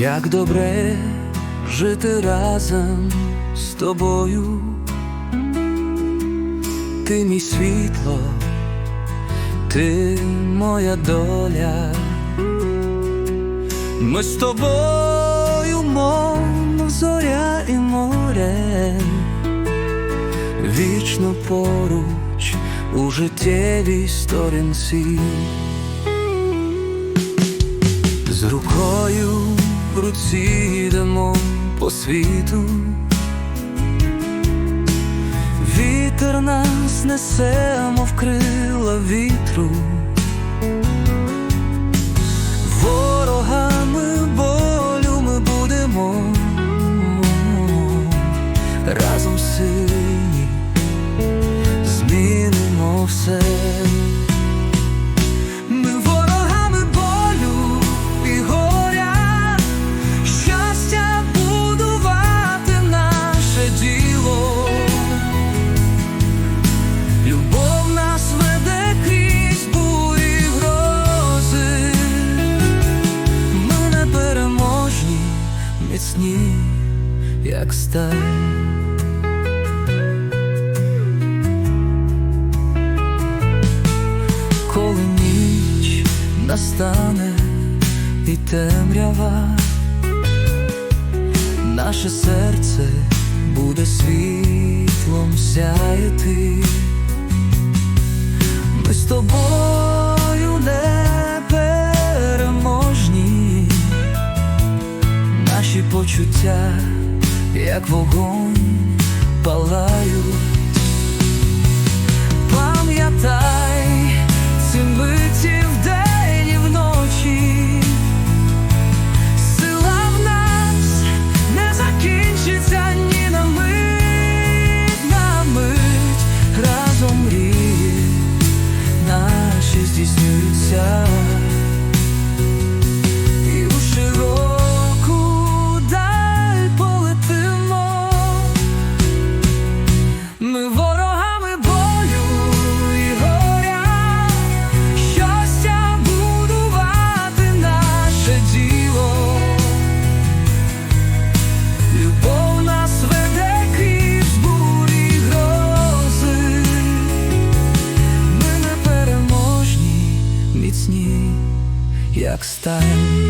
Як добре жити разом з тобою, ти мій світло, ти моя доля, ми з тобою, мов зоря і море, вічно поруч у життєвій сторінці. З рукою в руці йдемо по світу, вітер нас несе, мов крила вітру, ворогами болю ми будемо. Разом сильні, як сталь. коли ніч настане і темрява, наше серце буде світлом сяяти. Ми з тобою як вогонь, як сталь.